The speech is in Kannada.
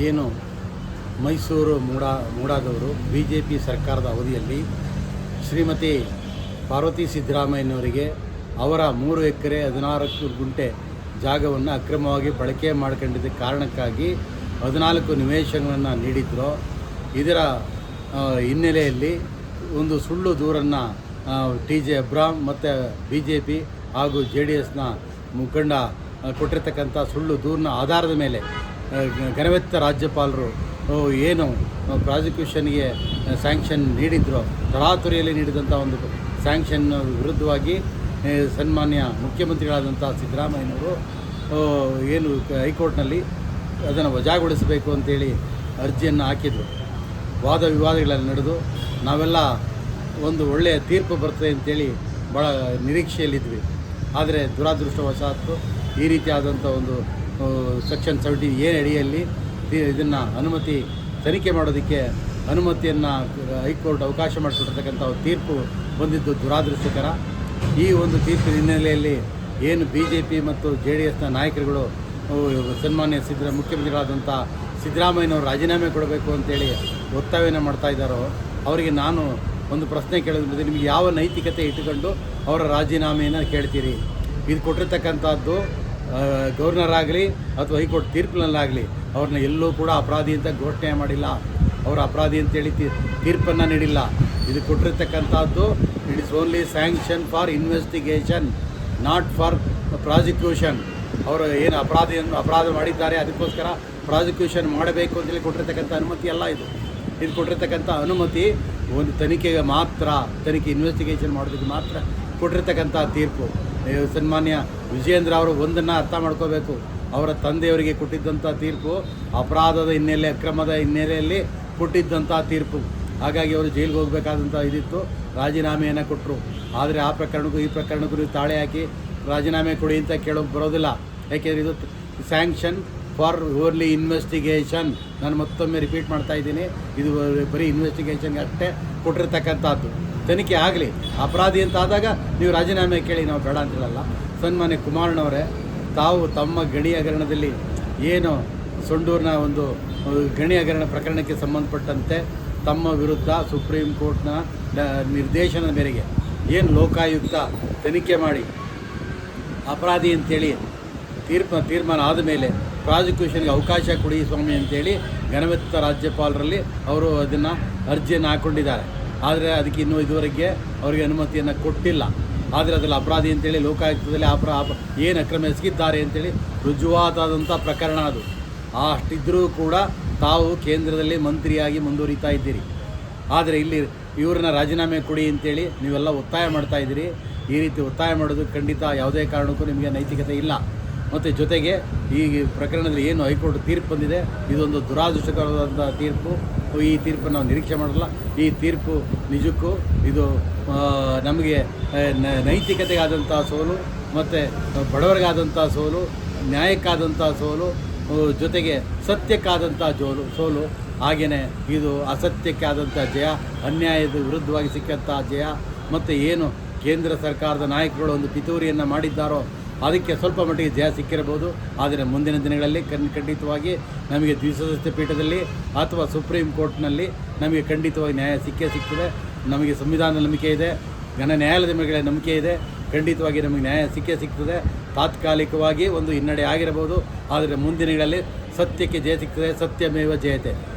ಏನು ಮೈಸೂರು ಮೂಡಾ ಮೂಡಾದವರು ಬಿ ಜೆ ಪಿ ಸರ್ಕಾರದ ಅವಧಿಯಲ್ಲಿ ಶ್ರೀಮತಿ ಪಾರ್ವತಿ ಸಿದ್ದರಾಮಯ್ಯನವರಿಗೆ ಅವರ ಮೂರು ಎಕರೆ ಹದಿನಾಲ್ಕು ಗುಂಟೆ ಜಾಗವನ್ನು ಅಕ್ರಮವಾಗಿ ಬಳಕೆ ಮಾಡ್ಕೊಂಡಿದ್ದ ಕಾರಣಕ್ಕಾಗಿ ಹದಿನಾಲ್ಕು ನಿವೇಶನಗಳನ್ನು ನೀಡಿದ್ರು, ಇದರ ಹಿನ್ನೆಲೆಯಲ್ಲಿ ಒಂದು ಸುಳ್ಳು ದೂರನ್ನು ಟಿ ಜೆ ಅಬ್ರಾಮ್ ಮತ್ತು ಬಿ ಜೆ ಪಿ ಹಾಗೂ ಜೆ ಡಿ ಎಸ್ನ ಮುಖಂಡ ಕೊಟ್ಟಿರ್ತಕ್ಕಂಥ ಸುಳ್ಳು ದೂರಿನ ಆಧಾರದ ಮೇಲೆ ಘನವೆತ್ತ ರಾಜ್ಯಪಾಲರು ಏನು ಪ್ರಾಸಿಕ್ಯೂಷನ್ಗೆ ಸ್ಯಾಂಕ್ಷನ್ ನೀಡಿದ್ರು, ತರಾತುರಿಯಲ್ಲಿ ನೀಡಿದಂಥ ಒಂದು ಸ್ಯಾಂಕ್ಷನ್ ವಿರುದ್ಧವಾಗಿ ಸನ್ಮಾನ್ಯ ಮುಖ್ಯಮಂತ್ರಿಗಳಾದಂಥ ಸಿದ್ದರಾಮಯ್ಯನವರು ಏನು, ಹೈಕೋರ್ಟ್ನಲ್ಲಿ ಅದನ್ನು ವಜಾಗೊಳಿಸಬೇಕು ಅಂತೇಳಿ ಅರ್ಜಿಯನ್ನು ಹಾಕಿದರು. ವಾದ ವಿವಾದಗಳಲ್ಲಿ ನಡೆದು ನಾವೆಲ್ಲ ಒಂದು ಒಳ್ಳೆಯ ತೀರ್ಪು ಬರ್ತದೆ ಅಂತೇಳಿ ಭಾಳ ನಿರೀಕ್ಷೆಯಲ್ಲಿದ್ವಿ. ಆದರೆ ದುರಾದೃಷ್ಟವಶಾತ್ತು ಈ ರೀತಿಯಾದಂಥ ಒಂದು ಸೆಕ್ಷನ್ ಸೆವೆಂಟಿ ಏನು ಅಡಿಯಲ್ಲಿ ಇದನ್ನು ಅನುಮತಿ ತನಿಖೆ ಮಾಡೋದಕ್ಕೆ ಅನುಮತಿಯನ್ನು ಹೈಕೋರ್ಟ್ ಅವಕಾಶ ಮಾಡಿಕೊಟ್ಟಿರ್ತಕ್ಕಂಥ ತೀರ್ಪು ಬಂದಿದ್ದು ದುರಾದೃಷ್ಟಕರ. ಈ ಒಂದು ತೀರ್ಪಿನ ಹಿನ್ನೆಲೆಯಲ್ಲಿ ಏನು ಬಿ ಜೆ ಪಿ ಮತ್ತು ಜೆ ಡಿ ಎಸ್ನ ನಾಯಕರುಗಳು ಸನ್ಮಾನ್ಯ ಸಿದ್ದರ, ಮುಖ್ಯಮಂತ್ರಿಗಳಾದಂಥ ಸಿದ್ದರಾಮಯ್ಯನವರು ರಾಜೀನಾಮೆ ಕೊಡಬೇಕು ಅಂತೇಳಿ ಒತ್ತಾಯವನ್ನು ಮಾಡ್ತಾ ಇದ್ದಾರೋ, ಅವರಿಗೆ ನಾನು ಒಂದು ಪ್ರಶ್ನೆ ಕೇಳೋದು ನಿಮಗೆ ಯಾವ ನೈತಿಕತೆ ಇಟ್ಟುಕೊಂಡು ಅವರ ರಾಜೀನಾಮೆಯನ್ನು ಕೇಳ್ತೀರಿ? ಇದು ಕೊಟ್ಟಿರ್ತಕ್ಕಂಥದ್ದು ಗವರ್ನರ್ ಆಗಲಿ ಅಥವಾ ಹೈಕೋರ್ಟ್ ತೀರ್ಪಿನಲ್ಲಾಗಲಿ ಅವ್ರನ್ನ ಎಲ್ಲೂ ಕೂಡ ಅಪರಾಧಿ ಅಂತ ಘೋಷಣೆ ಮಾಡಿಲ್ಲ. ಅವರು ಅಪರಾಧಿ ಅಂತೇಳಿ ತೀರ್ಪನ್ನು ನೀಡಿಲ್ಲ. ಇದು ಕೊಟ್ಟಿರ್ತಕ್ಕಂಥದ್ದು it is only sanction for investigation not for prosecution ಅವರು ಏನು ಅಪರಾಧಿಯನ್ನು ಅಪರಾಧ ಮಾಡಿದ್ದಾರೆ, ಅದಕ್ಕೋಸ್ಕರ ಪ್ರಾಸಿಕ್ಯೂಷನ್ ಮಾಡಬೇಕು ಅಂತೇಳಿ ಕೊಟ್ಟಿರ್ತಕ್ಕಂಥ ಅನುಮತಿ ಅಲ್ಲ ಇದು. ಇದು ಕೊಟ್ಟಿರ್ತಕ್ಕಂಥ ಅನುಮತಿ ಒಂದು ತನಿಖೆಗೆ ಮಾತ್ರ, ತನಿಖೆ ಇನ್ವೆಸ್ಟಿಗೇಷನ್ ಮಾಡೋದಕ್ಕೆ ಮಾತ್ರ ಕೊಟ್ಟಿರ್ತಕ್ಕಂಥ ತೀರ್ಪು. ಸನ್ಮಾನ್ಯ ವಿಜೇಂದ್ರ ಅವರು ಒಂದನ್ನು ಅರ್ಥ ಮಾಡ್ಕೋಬೇಕು. ಅವರ ತಂದೆಯವರಿಗೆ ಕೊಟ್ಟಿದ್ದಂಥ ತೀರ್ಪು, ಅಪರಾಧದ ಹಿನ್ನೆಲೆ, ಅಕ್ರಮದ ಹಿನ್ನೆಲೆಯಲ್ಲಿ ಕೊಟ್ಟಿದ್ದಂಥ ತೀರ್ಪು. ಹಾಗಾಗಿ ಅವರು ಜೈಲಿಗೆ ಹೋಗಬೇಕಾದಂಥ ಇದಿತ್ತು. ರಾಜೀನಾಮೆಯನ್ನು ಕೊಟ್ಟರು ಆದರೆ ಆ ಪ್ರಕರಣಕ್ಕೂ ಈ ಪ್ರಕರಣಕ್ಕೂ ನೀವು ತಾಳೆ ಹಾಕಿ ರಾಜೀನಾಮೆ ಕೊಡಿ ಅಂತ ಕೇಳೋಕೆ ಬರೋದಿಲ್ಲ. ಯಾಕೆಂದರೆ ಇದು ಸ್ಯಾಂಕ್ಷನ್ ಫಾರ್ ಓನ್ಲಿ ಇನ್ವೆಸ್ಟಿಗೇಷನ್. ನಾನು ಮತ್ತೊಮ್ಮೆ ರಿಪೀಟ್ ಮಾಡ್ತಾ ಇದ್ದೀನಿ. ಇದು ಬರೀ ಇನ್ವೆಸ್ಟಿಗೇಷನ್ಗೆ ಅಷ್ಟೇ ಕೊಟ್ಟಿರ್ತಕ್ಕಂಥದ್ದು. ತನಿಖೆ ಆಗಲಿ. ಅಪರಾಧಿ ಅಂತ ಆದಾಗ ನೀವು ರಾಜೀನಾಮೆ ಕೇಳಿ, ನಾವು ಬೇಡ ಅಂತಿರಲ್ಲ ಸನ್ಮಾನ್ಯ ಕುಮಾರಣ್ಣವರೇ ತಾವು ತಮ್ಮ ಗಣಿ ಹಗರಣದಲ್ಲಿ ಏನು ಸೊಂಡೂರಿನ ಒಂದು ಗಣಿ ಹಗರಣ ಪ್ರಕರಣಕ್ಕೆ ಸಂಬಂಧಪಟ್ಟಂತೆ ತಮ್ಮ ವಿರುದ್ಧ ಸುಪ್ರೀಂ ಕೋರ್ಟ್ನ ನಿರ್ದೇಶನದ ಮೇರೆಗೆ ಏನು ಲೋಕಾಯುಕ್ತ ತನಿಖೆ ಮಾಡಿ, ಅಪರಾಧಿ ಅಂತೇಳಿ ತೀರ್ಪ, ತೀರ್ಮಾನ ಆದ ಮೇಲೆ ಪ್ರಾಸಿಕ್ಯೂಷನ್ಗೆ ಅವಕಾಶ ಕೊಡಿ ಸ್ವಾಮಿ ಅಂತೇಳಿ ಘನವೆತ್ತ ರಾಜ್ಯಪಾಲರಲ್ಲಿ ಅವರು ಅದನ್ನು ಅರ್ಜಿಯನ್ನು ಹಾಕ್ಕೊಂಡಿದ್ದಾರೆ ಆದರೆ ಅದಕ್ಕೆ ಇನ್ನೂ ಇದುವರೆಗೆ ಅವರಿಗೆ ಅನುಮತಿಯನ್ನು ಕೊಟ್ಟಿಲ್ಲ. ಆದರೆ ಅದರಲ್ಲಿ ಅಪರಾಧಿ ಅಂತೇಳಿ ಲೋಕಾಯುಕ್ತದಲ್ಲಿ ಅಪರ ಅಪ ಏನು ಅಕ್ರಮ ಎಸಗಿದ್ದಾರೆ ಅಂತೇಳಿ ರುಜುವಾತಾದಂಥ ಪ್ರಕರಣ ಅದು. ಅಷ್ಟಿದ್ದರೂ ಕೂಡ ತಾವು ಕೇಂದ್ರದಲ್ಲಿ ಮಂತ್ರಿಯಾಗಿ ಮುಂದುವರಿತಾ ಇದ್ದೀರಿ. ಆದರೆ ಇಲ್ಲಿ ಇವ್ರನ್ನ ರಾಜೀನಾಮೆ ಕೊಡಿ ಅಂತೇಳಿ ನೀವೆಲ್ಲ ಒತ್ತಾಯ ಮಾಡ್ತಾ ಇದ್ದೀರಿ. ಈ ರೀತಿ ಒತ್ತಾಯ ಮಾಡೋದು ಖಂಡಿತ ಯಾವುದೇ ಕಾರಣಕ್ಕೂ ನಿಮಗೆ ನೈತಿಕತೆ ಇಲ್ಲ. ಮತ್ತು ಜೊತೆಗೆ ಈ ಪ್ರಕರಣದಲ್ಲಿ ಏನು ಹೈಕೋರ್ಟ್ ತೀರ್ಪು ಬಂದಿದೆ, ಇದೊಂದು ದುರಾದೃಷ್ಟಕರವಾದಂಥ ತೀರ್ಪು. ಈ ತೀರ್ಪು ನಾವು ನಿರೀಕ್ಷೆ ಮಾಡಲ್ಲ ಈ ತೀರ್ಪು ನಿಜಕ್ಕೂ ಇದು ನಮಗೆ ನೈತಿಕತೆಗಾದಂಥ ಸೋಲು ಮತ್ತು ಬಡವರಿಗಾದಂಥ ಸೋಲು, ನ್ಯಾಯಕ್ಕಾದಂಥ ಸೋಲು ಜೊತೆಗೆ ಸತ್ಯಕ್ಕಾದಂಥ ಜೋಲು, ಸೋಲು. ಹಾಗೆಯೇ ಇದು ಅಸತ್ಯಕ್ಕೆ ಆದಂಥ ಜಯ, ಅನ್ಯಾಯದ ವಿರುದ್ಧವಾಗಿ ಸಿಕ್ಕಂಥ ಜಯ, ಮತ್ತು ಏನು ಕೇಂದ್ರ ಸರ್ಕಾರದ ನಾಯಕರುಗಳು ಒಂದು ಪಿತೂರಿಯನ್ನು ಮಾಡಿದ್ದಾರೋ ಅದಕ್ಕೆ ಸ್ವಲ್ಪ ಮಟ್ಟಿಗೆ ಜಯ ಸಿಕ್ಕಿರಬಹುದು. ಆದರೆ ಮುಂದಿನ ದಿನಗಳಲ್ಲಿ ಕಣ್ ಖಂಡಿತವಾಗಿ ನಮಗೆ ದ್ವಿಸದಸ್ಯ ಪೀಠದಲ್ಲಿ ಅಥವಾ ಸುಪ್ರೀಂ ಕೋರ್ಟ್ನಲ್ಲಿ ನಮಗೆ ಖಂಡಿತವಾಗಿ ನ್ಯಾಯ ಸಿಕ್ಕೇ ಸಿಗ್ತದೆ. ನಮಗೆ ಸಂವಿಧಾನ ನಂಬಿಕೆ ಇದೆ. ಘನ ನ್ಯಾಯಾಲಯದ ಮೇಲೆ ನಂಬಿಕೆ ಇದೆ. ಖಂಡಿತವಾಗಿ ನಮಗೆ ನ್ಯಾಯ ಸಿಕ್ಕೇ ಸಿಗ್ತದೆ. ತಾತ್ಕಾಲಿಕವಾಗಿ ಒಂದು ಹಿನ್ನಡೆ ಆಗಿರಬಹುದು. ಆದರೆ ಮುಂದಿನಗಳಲ್ಲಿ ಸತ್ಯಕ್ಕೆ ಜಯ ಸಿಗ್ತದೆ. ಸತ್ಯಮೇವ ಜಯತೆ.